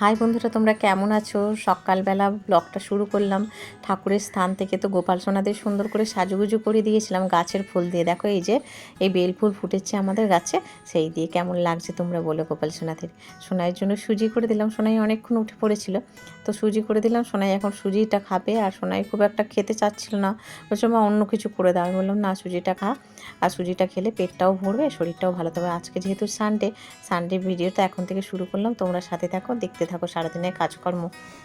High বন্ধুরা, তোমরা কেমন আছো? সকালবেলা ব্লগটা শুরু করলাম। ঠাকুরের স্থান থেকে তো গোপাল সোনাদের সুন্দর করে সাজুগুজু করে দিয়েছিলাম গাছের ফুল দিয়ে। দেখো এই যে, এই বেল ফুল ফুটেছে আমাদের গাছে, সেই দিয়ে কেমন লাগছে তোমরা বলো গোপাল সোনাদের। সোনাইয়ের জন্য সুজি করে দিলাম। সোনাই অনেকক্ষণ উঠে পড়েছিল। তো সুজি করে দিলাম। সোনাই এখন সুজিটা খাবে আর সোনাই খুব একটা খেতে চাচ্ছিল না। বলছে, মা, অন্য কিছু করে দাও। আমি বললাম, না, সুজিটা খা। আর সুজিটা খেলে পেটটাও ভরবে, শরীরটাও ভালো। থাকবে আজকে যেহেতু সানডে সানডে ভিডিওটা এখন থেকে শুরু করলাম। তোমরা সাথে থাকো, দেখতে থাকো সারাদিনের কাজকর্ম।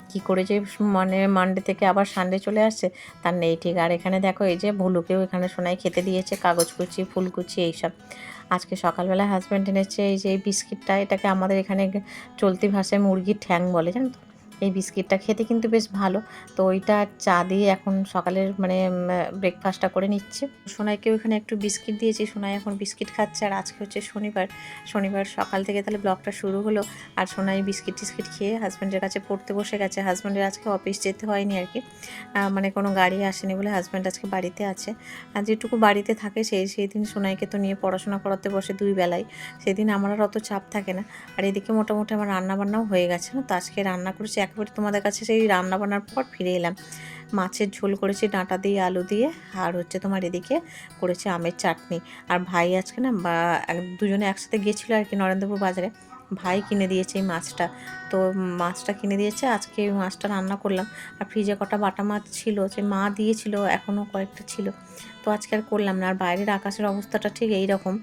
কি করে যে মানে মানডে থেকে আবার সানডে চলে আসছে, তার নেই ঠিক। আর এখানে দেখো, এই যে ভুলুকেও এখানে সোনায় খেতে দিয়েছে, কাগজ কুচি, ফুল কুচি, এইসব। আজকে সকালবেলা হাজব্যান্ড এনেছে, এই যে বিস্কিটটা, এটাকে আমাদের এখানে চলতি ভাষায় মুরগির ঠ্যাং বলে, জানো তো? এই বিস্কিটটা খেতে কিন্তু বেশ ভালো। তো ওইটা চা দিয়ে এখন সকালের মানে ব্রেকফাস্টটা করে নিচ্ছে। সোনাইকেও এখানে একটু বিস্কিট দিয়েছি। সোনাই এখন বিস্কিট খাচ্ছে আর আজকে হচ্ছে শনিবার। শনিবার সকাল থেকে তাহলে ব্লগটা শুরু হলো। আর সোনাই বিস্কিট টিস্কিট খেয়ে হাজব্যান্ডের কাছে পড়তে বসে গেছে। হাজব্যান্ডের আজকে অফিস যেতে হয়নি আর কি। মানে কোনো গাড়ি আসেনি বলে হাজব্যান্ড আজকে বাড়িতে আছে। আর যেটুকু বাড়িতে থাকে সেই সেই দিন সোনাইকে তো নিয়ে পড়াশোনা করাতে বসে দুই বেলায়। সেদিন আমার আর অত চাপ থাকে না। আর এদিকে মোটামুটি আমার রান্নাবান্নাও হয়ে গেছে তো আজকে রান্না করেছি একেবারে তোমাদের কাছে সেই রান্না বান্নার পর ফিরে এলাম। মাছের ঝোল করেছি, ডাঁটা দিয়ে, আলু দিয়ে, আর হচ্ছে তোমার এদিকে করেছে আমের চাটনি। আর ভাই আজকে না, বা দুজনে একসাথে গিয়েছিল আর কি নরেন্দ্রপুর বাজারে। ভাই কিনে দিয়েছে এই মাছটা। তো মাছটা কিনে দিয়েছে, আজকে এই মাছটা রান্না করলাম। আর ফ্রিজে কটা বাটা মাছ ছিল, যে মা দিয়েছিল, এখনও কয়েকটা ছিল। তো আজকে আর করলাম না, আর বাইরের আকাশের অবস্থাটা ঠিক এই রকম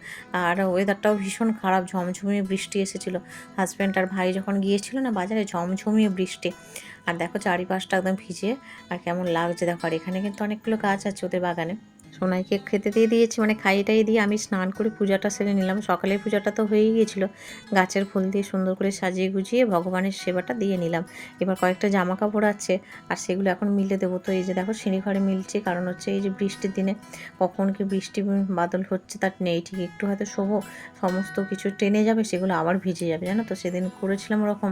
আর ওয়েদারটাও ভীষণ খারাপ, ঝমঝমিয়ে বৃষ্টি এসেছিল। হাজব্যান্ড আর ভাই যখন গিয়েছিল না বাজারে, ঝমঝমিয়ে বৃষ্টি। আর দেখো চারিপাশটা একদম ভিজে, আর কেমন লাগছে দেখো। আর এখানে কিন্তু অনেকগুলো গাছ আছে ওদের বাগানে। সোনাইকে খেতে দিয়ে দিয়েছি মানে খাইয়ে টাইয়ে দিয়ে আমি স্নান করে পূজাটা সেরে নিলাম। সকালের পূজাটা তো হয়েই গিয়েছিল। গাছের ফুল দিয়ে সুন্দর করে সাজিয়ে গুজিয়ে ভগবানের সেবাটা দিয়ে নিলাম। এবার কয়েকটা জামা কাপড় আছে, আর সেগুলো এখন মিলে দেবো। তো এই যে দেখো সিঁড়ি ঘরে মিলছে, কারণ হচ্ছে এই যে বৃষ্টির দিনে কখন কি বৃষ্টি বাদল হচ্ছে তার নেই। ঠিক একটু হয়তো শোভো সমস্ত কিছু টেনে যাবে, সেগুলো আবার ভিজে যাবে, জানো তো? সেদিন করেছিলাম ওরকম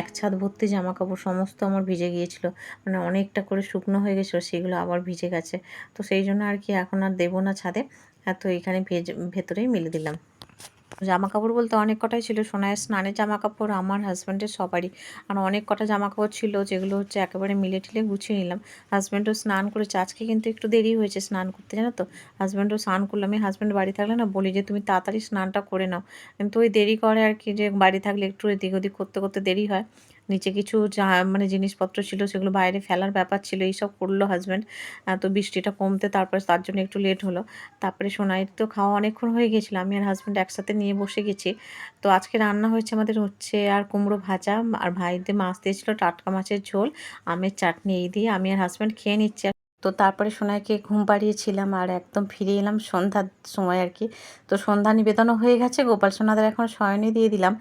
এক ছাদ ভর্তি জামা কাপড় সমস্ত আমার ভিজে গিয়েছিল। মানে অনেকটা করে শুকনো হয়ে গেছিল, সেগুলো আবার ভিজে গেছে। তো সেই জন্য আর কি এখন আর দেবো না ছাদে। তো এখানে ভেজ, ভেতরেই মিলে দিলাম। জামা কাপড় বলতে অনেক কটাই ছিল। সোনায় স্নানের জামা কাপড় আমার হাজব্যান্ডের সবারই। আর অনেক কটা জামা কাপড় ছিল যেগুলো হচ্ছে একেবারে মিলে টিলে গুছিয়ে নিলাম। হাজব্যান্ডও স্নান করেছে। আজকে কিন্তু একটু দেরি হয়েছে স্নান করতে, জানো তো? হাজব্যান্ডও স্নান করলাম আমি হাজব্যান্ড বাড়ি থাকলে না বলি যে, তুমি তাড়াতাড়ি স্নানটা করে নাও। কিন্তু ওই দেরি করে আর কি যে, বাড়ি থাকলে একটু এদিক ওদিক করতে করতে দেরি হয়। নিচে কিছু মানে জিনিসপত্র ছিল সেগুলো বাইরে ফেলার ব্যাপার ছিল, এইসব করল হাজব্যান্ড তো বৃষ্টিটা কমতে তারপরে তার জন্য একটু লেট হলো। তারপরে সোনাইয়ের তো খাওয়া অনেকক্ষণ হয়ে গেছিল, আমি আর হাজব্যান্ড একসাথে নিয়ে বসে গেছি। তো আজকে রান্না হয়েছে আমাদের হচ্ছে আর কুমড়ো ভাজা, আর ভাইদের মাছ দিয়েছিলো টাটকা মাছের ঝোল, আমের চাটনি এই দিয়ে আমি আর হাজব্যান্ড খেয়ে নিচ্ছি। তো তারপরে সোনাইকে ঘুম পাড়িয়েছিলাম আর একদম ফিরে এলাম সন্ধ্যার সময় আর কি। তো সন্ধ্যা নিবেদনও হয়ে গেছে, গোপাল সোনাদের এখন শয়নে দিয়ে দিলাম।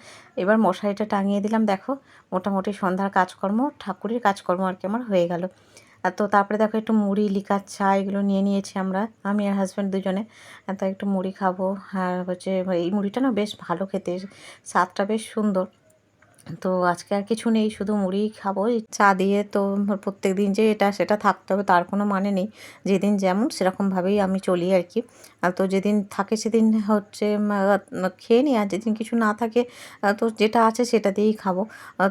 এবার মশারিটা টাঙিয়ে দিলাম, দেখো, মোটামুটি সন্ধ্যার কাজকর্ম, ঠাকুরের কাজকর্ম আর কি আমার হয়ে গেল। আর তো তারপরে দেখো একটু মুড়ি, লিকার চা এগুলো নিয়ে নিয়েছি আমরা, আমি আর হাজব্যান্ড দুজনে। তো একটু মুড়ি খাব, আর হচ্ছে এই মুড়িটা না বেশ ভালো খেতে, স্বাদটা বেশ সুন্দর। তো আজকে আর কিছু নেই, শুধু মুড়ি খাব। চা দিয়ে তো প্রত্যেক দিন যে এটা সেটা থাকতে হবে, তার কোনো মানে নেই। যেদিন যেমন সেরকমভাবেই আমি চলি আর কি। আর তো যেদিন থাকে সেদিন হচ্ছে খেয়ে নিই, আর যেদিন কিছু না থাকে তো যেটা আছে সেটা দিয়েই খাব।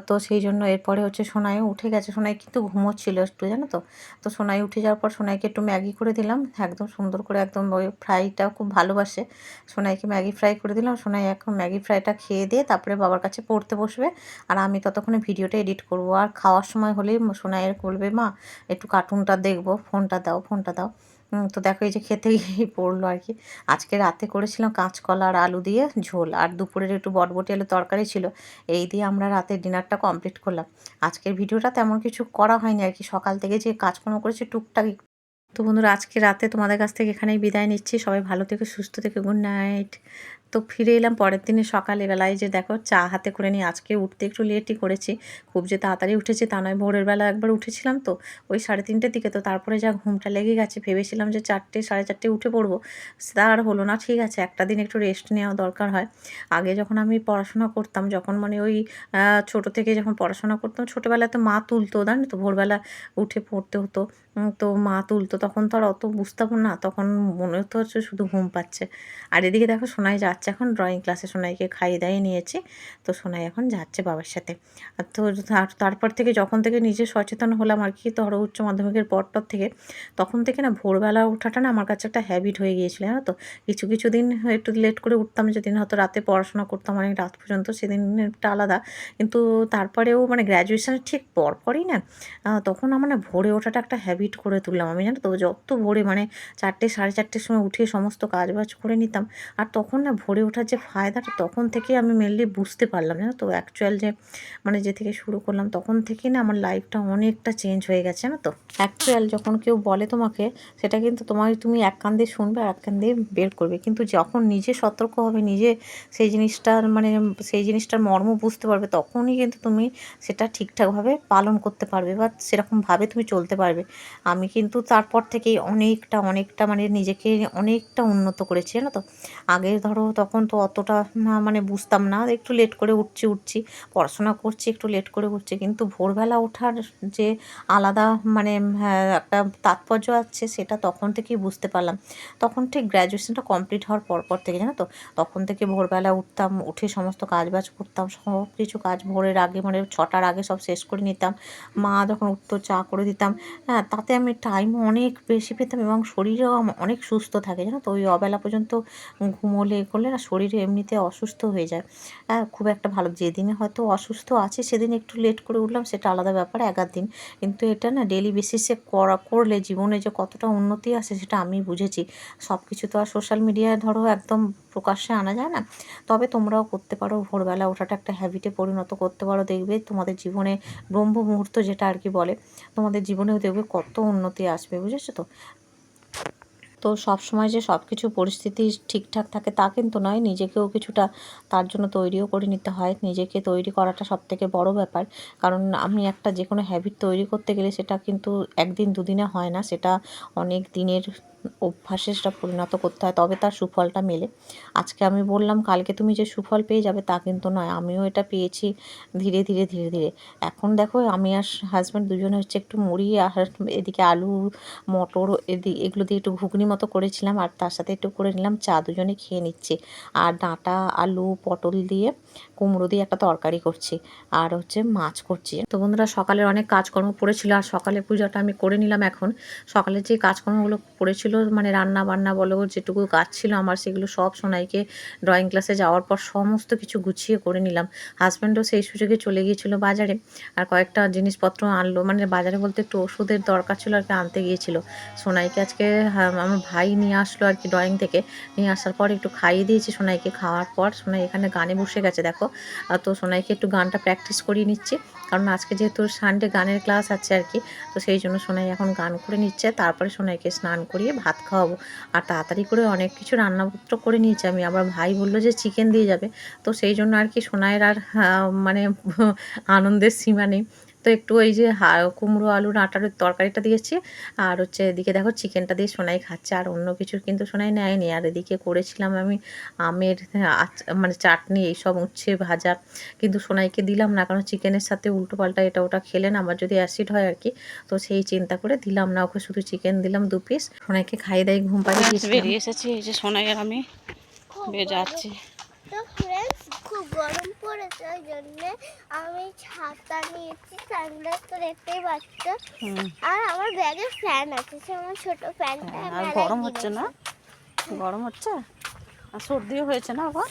তো সেই জন্য এরপরে হচ্ছে সোনাইও উঠে গেছে। সোনাই কিন্তু ঘুমোচ্ছিল একটু, জানো তো? তো সোনাই উঠে যাওয়ার পর সোনাইকে একটু ম্যাগি করে দিলাম। একদম সুন্দর করে একদম ওই ফ্রাইটা খুব ভালোবাসে। সোনাইকে ম্যাগি ফ্রাই করে দিলাম। সোনাই এখন ম্যাগি ফ্রাইটা খেয়ে দিয়ে তারপরে বাবার কাছে পড়তে বসবে। আর আমি ততক্ষণে ভিডিওটা এডিট করব। আর খাওয়ার সময় হলেই সোনাইয়ের বলবে, মা, একটু কার্টুনটা দেখব, ফোনটা দাও ফোনটা দাও। তো দেখো এই যে খেতে গিয়েই পড়ল আর কি। আজকে রাতে করেছিলাম কাঁচকলা আর আলু দিয়ে ঝোল, আর দুপুরের একটু বটবটি আলু তরকারি ছিল, এই দিয়ে আমরা রাতে ডিনারটা কমপ্লিট করলাম। আজকের ভিডিওটা তেমন কিছু করা হয়নি আর কি, সকাল থেকে যে কাজকর্ম করেছি টুকটাক। তো বন্ধুরা, আজকে রাতে তোমাদের কাছ থেকে এখানেই বিদায় নিচ্ছি। সবাই ভালো থেকে, সুস্থ থেকে, গুড নাইট। তো ফিরে এলাম পরের দিনে সকালবেলায় যে দেখো চা হাতে করে নিয়ে আজকে উঠতে একটু লেটই করেছি। খুব যে তাড়াতাড়ি উঠেছি তা নয়, ভোরের বেলা একবার উঠেছিলাম তো, ওই সাড়ে তিনটের দিকে তো তারপরে যা ঘুমটা লেগে গেছে ভেবেছিলাম যে চারটে, সাড়ে চারটে উঠে পড়ব। তা আর হলো না, ঠিক আছে, একটা দিন একটু রেস্ট নেওয়া দরকার হয়। আগে যখন আমি পড়াশোনা করতাম, যখন মানে ওই ছোট থেকে যখন পড়াশোনা করতাম, ছোটোবেলায় তো মা তুলতো, জানি তো, ভোরবেলা উঠে পড়তে হতো। তো মা তুলতো, তখন তো আর অত বুঝতাম না, তখন মনে হতো হচ্ছে শুধু ঘুম পাচ্ছে। আর এদিকে দেখো শোনাই যাচ্ছে। যাচ্ছে এখন ড্রয়িং ক্লাসে সোনাইকে খাইয়ে দাইয়ে নিয়েছি। তো সোনাই এখন যাচ্ছে বাবার সাথে। আর তো তার- তারপর থেকে যখন থেকে নিজে সচেতন হলাম আর কি ধরো উচ্চ মাধ্যমিকের পর পরটার থেকে, তখন থেকে না ভোরবেলা ওঠাটা না আমার কাছে একটা হ্যাবিট হয়ে গিয়েছিল, জানো তো? কিছু কিছু দিন একটু লেট করে উঠতাম, যেদিন হয়তো রাতে পড়াশোনা করতাম, অনেক রাত পর্যন্ত, সেদিনটা আলাদা। কিন্তু তারপরেও মানে গ্র্যাজুয়েশনের ঠিক পরপরই না তখন আমার না ভোরে ওঠাটা একটা হ্যাবিট করে তুললাম আমি, জানো তো? যত ভোরে মানে চারটে, সাড়ে চারটের সময় উঠে সমস্ত কাজ বাজ করে নিতাম। আর তখন না ভোরে ওঠার যে ফায়দাটা তখন থেকে আমি মেনলি বুঝতে পারলাম, জানো তো? অ্যাকচুয়াল যে মানে যে থেকে শুরু করলাম তখন থেকে না আমার লাইফটা অনেকটা চেঞ্জ হয়ে গেছে না তো? অ্যাকচুয়াল যখন কেউ বলে তোমাকে, সেটা কিন্তু তোমার তুমি এক কান দিয়ে শুনবে আর এক কান দিয়ে বের করবে। কিন্তু যখন নিজে সতর্ক হবে, নিজে সেই জিনিসটার মানে সেই জিনিসটার মর্ম বুঝতে পারবে, তখনই কিন্তু তুমি সেটা ঠিকঠাকভাবে পালন করতে পারবে বা সেরকমভাবে তুমি চলতে পারবে। আমি কিন্তু তারপর থেকেই অনেকটা অনেকটা মানে নিজেকে অনেকটা উন্নত করেছি, জানো তো? আগে ধরো তখন তো অতটা মানে বুঝতাম না একটু লেট করে উঠছি উঠছি। পড়াশোনা করছি একটু লেট করে উঠছি। কিন্তু ভোরবেলা ওঠার যে আলাদা মানে হ্যাঁ, একটা তাৎপর্য আছে সেটা তখন থেকেই বুঝতে পারলাম। তখন ঠিক গ্র্যাজুয়েশনটা কমপ্লিট হওয়ার পর পর থেকে জানো তো? তখন থেকে ভোরবেলা উঠতাম উঠে সমস্ত কাজ বাজ করতাম সব কিছু কাজ ভোরের আগে মানে ছটার আগে সব শেষ করে নিতাম। মা যখন উঠতো চা করে দিতাম। হ্যাঁ তাতে আমি টাইম অনেক বেশি পেতাম এবং শরীরেও অনেক সুস্থ থাকে জানো তো? ওই অবেলা পর্যন্ত ঘুমোলে করলে না শরীরে এমনিতে অসুস্থ হয়ে যায়। হ্যাঁ খুব একটা ভালো। যেদিনে হয়তো অসুস্থ আছে, সেদিন একটু লেট করে উঠলাম, সেটা আলাদা ব্যাপার, একার দিন। কিন্তু এটা না ডেলি বেসিসে করা, করলে জীবনে যে কতটা উন্নতি আছে সেটা আমি বুঝেছি। সব কিছু তো আর সোশ্যাল মিডিয়ায় ধরো একদম প্রকাশ্যে আনা যায় না। তবে তোমরাও করতে পারো। ভোরবেলা ওঠাটা একটা হ্যাবিটে পরিণত করতে পারো। দেখবে তোমাদের জীবনে ব্রহ্ম মুহূর্ত যেটা আর কি বলে, তোমাদের জীবনেও দেখবে কত উন্নতি আসবে, বুঝেছ তো? তো সব সময় যে সব কিছু পরিস্থিতি ঠিকঠাক থাকে তা কিন্তু নয়। নিজেকেও কিছুটা তার জন্য তৈরিও করে নিতে হয়। নিজেকে তৈরি করাটা সব থেকে বড়ো ব্যাপার। কারণ আমি একটা যে কোনো হ্যাবিট তৈরি করতে গেলে সেটা কিন্তু একদিন দুদিনে হয় না। সেটা অনেক দিনের অভ্যাসে সেটা পরিণত করতে হয়, তবে তার সুফলটা মেলে। আজকে আমি বললাম, কালকে তুমি যে সুফল পেয়ে যাবে তা কিন্তু নয়, আমিও এটা পেয়েছি ধীরে ধীরে ধীরে ধীরে। এখন দেখো, আমি আর হাজব্যান্ড দুজনে হচ্ছে একটু মুড়ি আর এদিকে আলু, মটর এদি, এগুলো দিয়ে একটু ঘুগনি মতো করেছিলাম আর তার সাথে একটু করে নিলাম, চা দুজনে খেয়ে নিচ্ছি। আর ডাঁটা, আলু, পটল দিয়ে কুমড়ো দিয়ে একটা তরকারি করছি আর হচ্ছে মাছ করছি। তো বন্ধুরা, সকালের অনেক কাজকর্ম পড়েছিল আর সকালে পূজাটা আমি করে নিলাম এখন। সকালে যে কাজকর্মগুলো পড়েছিল মানে রান্না বান্না বলো যেটুকু কাজ ছিল আমার সেগুলো সব সোনাইকে ড্রয়িং ক্লাসে যাওয়ার পর সমস্ত কিছু গুছিয়ে করে নিলাম। হাজব্যান্ডও সেই সুযোগে চলে গিয়েছিল বাজারে আর কয়েকটা জিনিসপত্র আনলো। মানে বাজারে বলতে একটু ওষুধের দরকার ছিল আর কি আনতে গিয়েছিল। সোনাইকে আজকে হ্যাঁ, আমার ভাই নিয়ে আসলো আর কি ড্রয়িং থেকে। নিয়ে আসার পর একটু খাইয়ে দিয়েছি সোনাইকে। খাওয়ার পর সোনাই এখানে গানে বসে গেছে দেখো। তো সোনাইকে একটু গানটা প্র্যাকটিস করিয়ে নিচ্ছি। কারণ আজকে যেহেতু সানডে গানের ক্লাস আছে আর কি তো সেই জন্য সোনাই এখন গান করে নিচ্ছে। তারপরে সোনাইকে স্নান করিয়ে ভাত খাওয়াবো। আর তাড়াতাড়ি করে অনেক কিছু রান্নাপত্র করে নিয়েছি। আমি আবার ভাই বলল যে চিকেন দিয়ে যাবে। তো সেই জন্য আর কি সোনায়ের আর মানে আনন্দের সীমা নেই। তো একটু ওই যে হা- কুমড়ো আলু ডাঁটার ওই তরকারিটা দিয়েছি। আর হচ্ছে এদিকে দেখো চিকেনটা দিয়ে সোনাই খাচ্ছে। আর অন্য কিছু কিন্তু সোনাই নেয়নি। আর এদিকে করেছিলাম আমি আমের আচ- মানে চাটনি এইসব উচ্ছে ভাজা। কিন্তু সোনাইকে দিলাম না। কারণ চিকেনের সাথে উল্টো পাল্টা এটা ওটা খেলে না আমার যদি অ্যাসিড হয় আর কি। তো সেই চিন্তা করে দিলাম না। ওকে শুধু চিকেন দিলাম দু পিস। সোনাইকে খাইয়ে দাই ঘুম পাড়িয়ে। বেরিয়ে এসেছি। এই যে সোনাই আর আমি। বের যাচ্ছি তো ফ্রেন্ডস খুব গরম পড়েছে ওই জন্য আমি ছাতা নিয়েছি সানগ্লাস তো দেখতেই পাচ্ছ। আর আমার ব্যাগে ফ্যান আছে সে আমার ছোট ফ্যানটা আর গরম হচ্ছে না? গরম হচ্ছে? আর সর্দিও হয়েছে না আবার?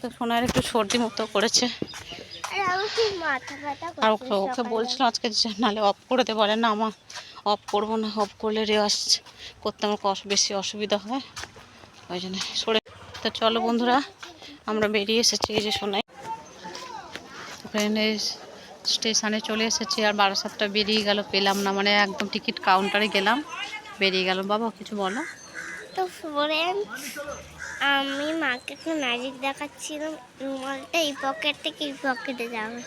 তো সোনার একটু সর্দি মতো করেছে। আর ওকে ওকে সকালে। বলছিলাম আজকে যে নাহলে অফ করে দিতে পারে না আমার অফ করব না অফ করলে রেওয়াজ করতে আমার বেশি অসুবিধা হয়। ওই জন্য সরে তো চলো বন্ধুরা আমরা বেরিয়ে এসেছি এই যে সোনাই। ট্রেনে স্টেশনে চলে এসেছি আর বারো সাতটা বেরিয়ে গেল, পেলাম না মানে একদম টিকিট কাউন্টারে গেলাম। বেরিয়ে গেল, বাবা, কিছু বলো? তো ফ্রেন্ডস আমি মাকে একটু ম্যাজিক দেখাচ্ছিলাম রুমালটা এই পকেট থেকে এই পকেটে যাবে।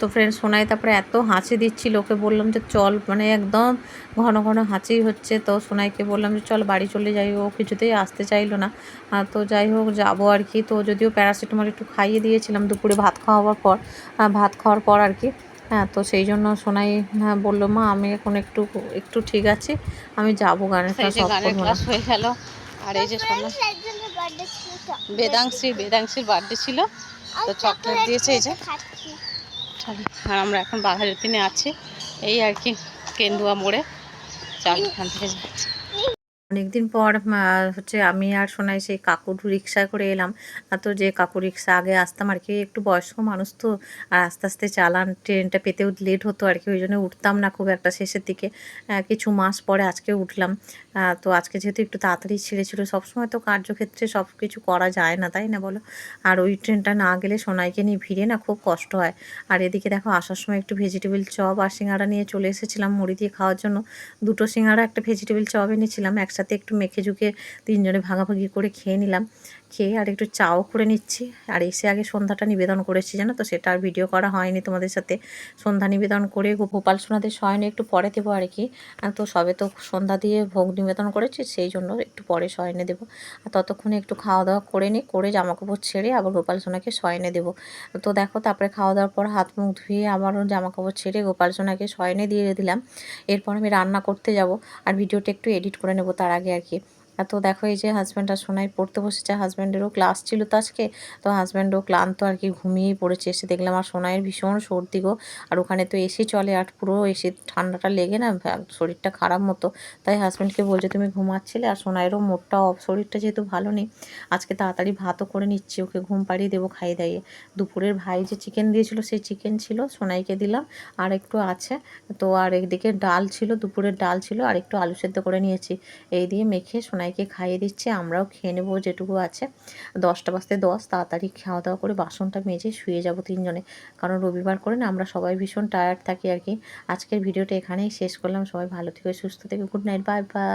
তো ফ্রেন্ড সোনাই তারপরে এত হাঁচি দিচ্ছিল ওকে বললাম যে চল মানে একদম ঘন ঘন হাঁচি হচ্ছে। তো সোনাইকে বললাম যে চল বাড়ি চলে যাই ও কিছুতেই আসতে চাইলো না। তো যাই হোক যাব আর কি। তো যদিও প্যারাসিটামল একটু খাইয়ে দিয়েছিলাম দুপুরে ভাত খাওয়ার পর ভাত খাওয়ার পর আর কি। হ্যাঁ তো সেই জন্য সোনাই হ্যাঁ বলল মা আমি এখন একটু একটু ঠিক আছি আমি যাব গানের ক্লাস ক্লাস হয়ে গেল। আর এই যে বেদাংশী বেদাংশীর বার্থডে ছিল। তো চকলেট দিয়েছে এই যে। আর আমরা এখন দিনে আছি। এই আর কি কেন্দুয়া মোড়ে। চাল এখান থেকে অনেকদিন পর হচ্ছে আমি আর সোনাই সেই কাকুর রিক্সা করে এলাম। তো যে কাকু রিক্সা আগে আসতাম আর কি, একটু বয়স্ক মানুষ তো, আর আস্তে আস্তে চালান, ট্রেনটা পেতেও লেট হতো আর কি, ওই জন্য উঠতাম না খুব একটা শেষের দিকে। কিছু মাস পরে আজকে উঠলাম। তো আজকে যেহেতু একটু তাড়াতাড়ি ছেড়েছিল, সবসময় তো কার্যক্ষেত্রে সব কিছু করা যায় না, তাই না বলো? আর ওই ট্রেনটা না গেলে সোনাইকে নিয়ে ভিড়ে না খুব কষ্ট হয়। আর এদিকে দেখো, আসার সময় একটু ভেজিটেবল চপ আর সিঙ্গাড়া নিয়ে চলে এসেছিলাম মুড়ি দিয়ে খাওয়ার জন্য। দুটো সিঙ্গাড়া একটা ভেজিটেবল চপ এনেছিলাম, একসাথে একটু মেখে ঝুঁকে তিনজনে ভাগাভাগি করে খেয়ে নিলাম। খেয়ে আর একটু চাও করে নিচ্ছি। আর এসে আগে সন্ধ্যাটা নিবেদন করেছি, জানো তো? সেটা আর ভিডিও করা হয়নি তোমাদের সাথে। সন্ধ্যা নিবেদন করে গোপাল সোনাদের শয়নে একটু পরে দেবো আর কি। তো সবে তো সন্ধ্যা দিয়ে ভোগ নিবেদন করেছি, সেই জন্য একটু পরে শয়নে দেবো। আর ততক্ষণে একটু খাওয়া দাওয়া করে নিই, করে জামা কাপড় ছেড়ে আবার গোপাল সোনাকে শয়নে দেবো। তো দেখো, তারপরে খাওয়া দাওয়ার পর হাত মুখ ধুয়ে আবারও জামা কাপড় ছেড়ে গোপাল সোনাকে শয়নে দিয়ে দিলাম। এরপর আমি রান্না করতে যাব। আর ভিডিওটা একটু এডিট করে নেব তার আগে আর কি। তো দেখো এই যে হাজব্যান্ড আর সোনাই পড়তে বসেছে হাজব্যান্ডেরও ক্লাস ছিল তো আজকে, তো হাজব্যান্ডও ক্লান্ত আর কি ঘুমিয়েই পড়েছে। এসে দেখলাম আর সোনাইয়ের ভীষণ সর্দি গো। আর ওখানে তো এসি চলে আর পুরো এসি ঠান্ডাটা লেগে না শরীরটা খারাপ মতো। তাই হাজব্যান্ডকে বলছে, তুমি ঘুমাচ্ছিলে আর সোনাইয়েরও মোটটা অফ শরীরটা যেহেতু ভালো নেই, আজকে তাড়াতাড়ি ভাতও করে নিচ্ছি, ওকে ঘুম পাড়িয়ে দেবো খাইয়ে দাইয়ে। দুপুরের ভাই যে চিকেন দিয়েছিল সেই চিকেন ছিল, সোনাইকে দিলাম। আর একটু আছে, তো আর একদিকে ডাল ছিল, দুপুরের ডাল ছিল, আর একটু আলু সেদ্ধ করে নিয়েছি। এই দিয়ে মেখে সোনাইকে খাইয়ে দিচ্ছে, আমরাও খেয়ে নেব যেটুকু আছে। দশটা বাজতে দশ, তাড়াতাড়ি খাওয়া দাওয়া করে বাসনটা মেজে শুয়ে যাব তিনজনে। কারণ রবিবার করে না আমরা সবাই ভীষণ টায়ার্ড থাকি আর কি। আজকের ভিডিওটা এখানেই শেষ করলাম। সবাই ভালো থেকে, সুস্থ থেকে। Good night bye bye